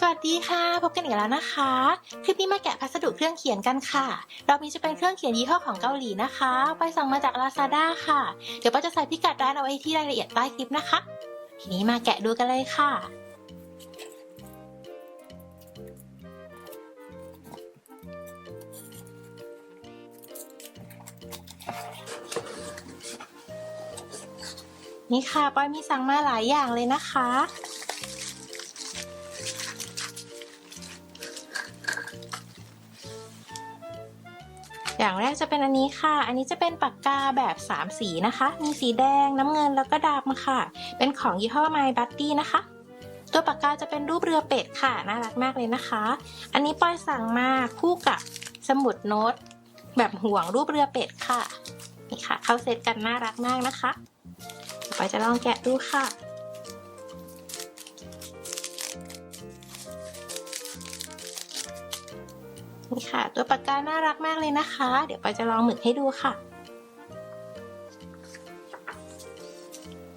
สวัสดีค่ะ พบกันอีกแล้วนะคะ คลิปนี้มาแกะพัสดุเครื่องเขียนกันค่ะรอบนี้จะเป็นเครื่องเขียนยี่ห้อของเกาหลีนะคะ ไปสั่งมาจาก Lazada ค่ะ เดี๋ยวป้าจะใส่พิกัดร้านเอาไว้ที่รายละเอียดใต้คลิปนะคะ ทีนี้มาแกะดูกันเลยค่ะ นี่ค่ะปอยมีสั่งมาหลายอย่างเลยนะคะ อย่างแรกจะเป็นอันนี้ค่ะ อันนี้จะเป็นปากกาแบบ 3 สีนะคะ มีสีแดงน้ำเงินแล้วก็ดำค่ะ เป็นของยี่ห้อ My Buddy นะคะ ตัวปากกาจะเป็นรูปเรือเป็ดค่ะ น่ารักมากเลยนะคะ อันนี้ปอยสั่งมาคู่กับสมุดโน้ต แบบห่วงรูปเรือเป็ดค่ะ นี่ค่ะ เข้าเซตกันน่ารักมากนะคะปอยจะลองแกะดูค่ะ นี่ค่ะ ตัวปากกาน่ารักมากเลยนะคะ เดี๋ยวปอยจะลองหมึกให้ดูค่ะ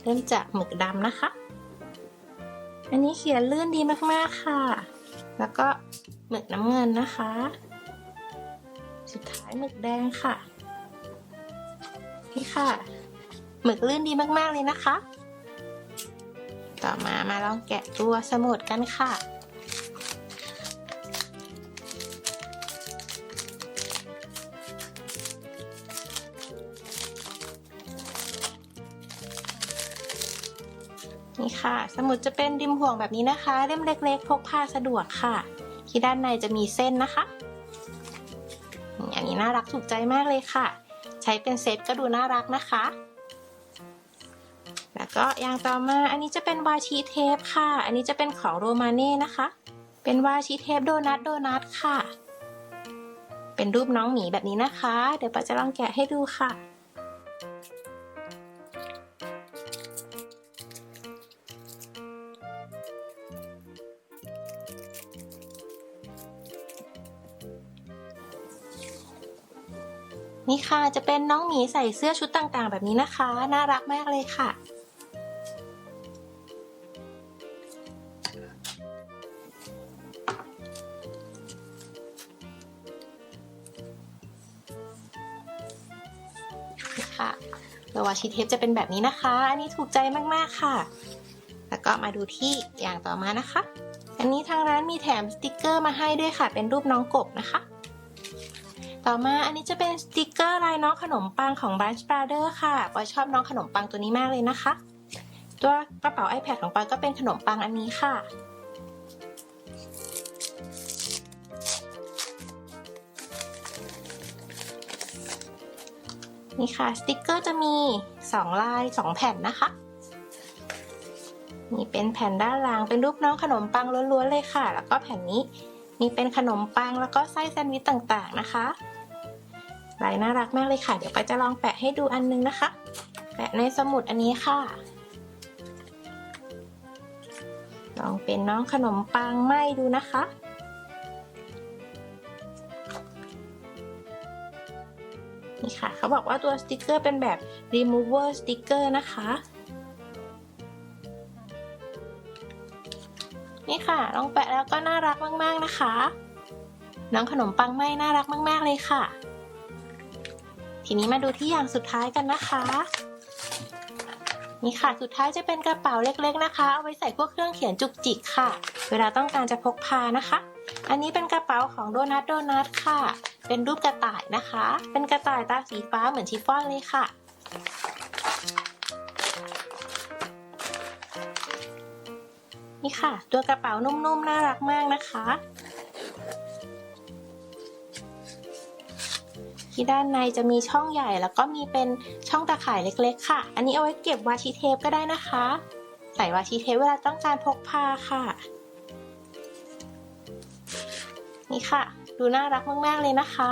เริ่มจากหมึกดำนะคะ อันนี้เขียนลื่นดีมากๆค่ะ แล้วก็หมึกน้ำเงินนะคะ สุดท้ายหมึกแดงค่ะ นี่ค่ะ หมึกลื่นดีมากๆเลยนะคะ ต่อมามาลองแกะตัวสมุดกันค่ะ นี่ค่ะ สมุดจะเป็นริมห่วงแบบนี้นะคะ เล่มเล็ก ๆ พกพาสะดวกค่ะ ที่ด้านในจะมีเส้นนะคะนี่อันนี้น่ารักถูกใจมากเลยค่ะ ใช้เป็นเซตก็ดูน่ารักนะคะ แล้วก็อย่างต่อมาอันนี้จะเป็นวาชีเทปค่ะ อันนี้จะเป็นของโรมาเน่นะคะ เป็นวาชีเทปโดนัทโดนัทค่ะ เป็นรูปน้องหมีแบบนี้นะคะ เดี๋ยวปาจะลองแกะให้ดูค่ะ นี่ค่ะจะเป็นน้องหมีใส่เสื้อชุดต่างๆ แบบนี้นะคะ น่ารักมากเลยค่ะนี่ค่ะตัววาชิเทปจะเป็นแบบนี้นะคะ อันนี้ถูกใจมากๆค่ะ แล้วก็มาดูที่อย่างต่อมานะคะ อันนี้ทางร้านมีแถมสติกเกอร์มาให้ด้วยค่ะ เป็นรูปน้องกบนะคะ ต่อมาอันนี้จะเป็นสติกเกอร์ลายน้องขนมปังของ Bunch Brother ค่ะปอยชอบน้องขนมปังตัวนี้มากเลยนะคะ ตัวกระเป๋า iPad ของปอยก็เป็นขนมปังอันนี้ค่ะ นี่ค่ะสติกเกอร์จะมี 2 ลาย 2 แผ่นนะคะนี่เป็นแผ่นด้านหลังเป็นรูปน้องขนมปังล้วนๆเลยค่ะ แล้วก็แผ่นนี้มีเป็นขนมปังแล้วก็ไส้แซนด์วิชต่างๆนะคะ ลายน่ารักมากเลยค่ะ เดี๋ยวไปจะลองแปะให้ดูอันนึงนะคะ แปะในสมุดอันนี้ค่ะ ลองเป็นน้องขนมปังไหมดูนะคะนี่ค่ะ เขาบอกว่าตัวสติกเกอร์เป็นแบบ remover sticker นะคะ นี่ค่ะ ลองแปะแล้วก็น่ารักมาก ๆ นะคะ น้องขนมปังไหมน่ารักมาก ๆ เลยค่ะ ทีนี้มาดูที่อย่างสุดท้ายกันนะคะ นี่ค่ะสุดท้ายจะเป็นกระเป๋าเล็กๆนะคะ เอาไว้ใส่พวกเครื่องเขียนจุกจิกค่ะ เวลาต้องการจะพกพานะคะ อันนี้เป็นกระเป๋าของโดนัทโดนัทค่ะ เป็นรูปกระต่ายนะคะ เป็นกระต่ายตาสีฟ้าเหมือนชิฟฟ่อนเลยค่ะนี่ค่ะ ตัวกระเป๋านุ่มๆ น่ารักมากนะคะ ที่ด้านในจะมีช่องใหญ่ แล้วก็มีเป็นช่องตาข่ายเล็กๆ ค่ะ อันนี้เอาไว้เก็บวาชิเทปก็ได้นะคะ ใส่วาชิเทปเวลาต้องการพกพาค่ะ นี่ค่ะ ดูน่ารักมากๆเลยนะคะ